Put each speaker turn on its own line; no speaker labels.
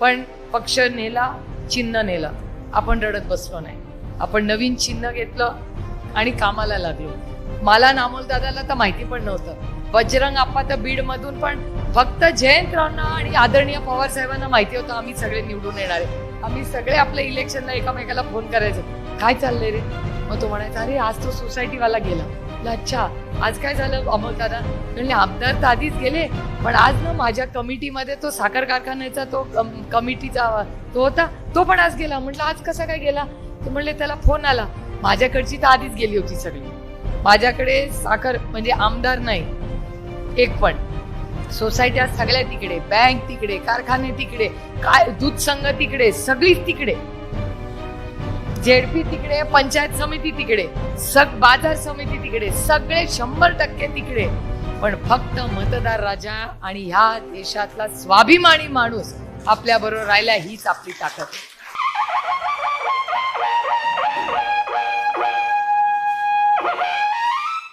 पण पक्ष नेला चिन्ह नेलं. आपण रडत बसलो नाही. आपण नवीन चिन्ह घेतलं आणि कामाला लागलो. मला नामोल दादाला तर माहिती पण नव्हतं. बजरंग आप्पा तर बीड मधून पण. फक्त जयंतरावांना आणि आदरणीय पवार साहेबांना माहिती होतं आम्ही सगळे निवडून येणार आहे. आम्ही सगळे आपल्या इलेक्शनला एकामेकाला फोन करायचो. काय चाललंय रे? मग तो म्हणायचा अरे आज तो सोसायटीवाला गेला. अच्छा आज काय झालं अमोल दादा? म्हणले आमदार तर आधीच गेले पण आज ना माझ्या कमिटीमध्ये तो साखर कारखान्याचा तो कम- कमिटीचा तो होता तो पण आज गेला. म्हटलं आज कसा काय गेला? तर म्हणले त्याला फोन आला. माझ्याकडची तर आधीच गेली होती सगळी. माझ्याकडे साखर म्हणजे आमदार नाही एक पण. सोसायट्या सगळ्या तिकडे बँक तिकडे कारखाने तिकडे काय दूध संघ तिकडे सगळीच तिकडे. जेडपी तिकडे पंचायत समिती तिकडे सग बाजार समिती तिकडे सगळे शंभर टक्के तिकडे. पण फक्त मतदार राजा आणि ह्या देशातला स्वाभिमानी माणूस आपल्या बरोबर राहिला हीच आपली ताकद आहे.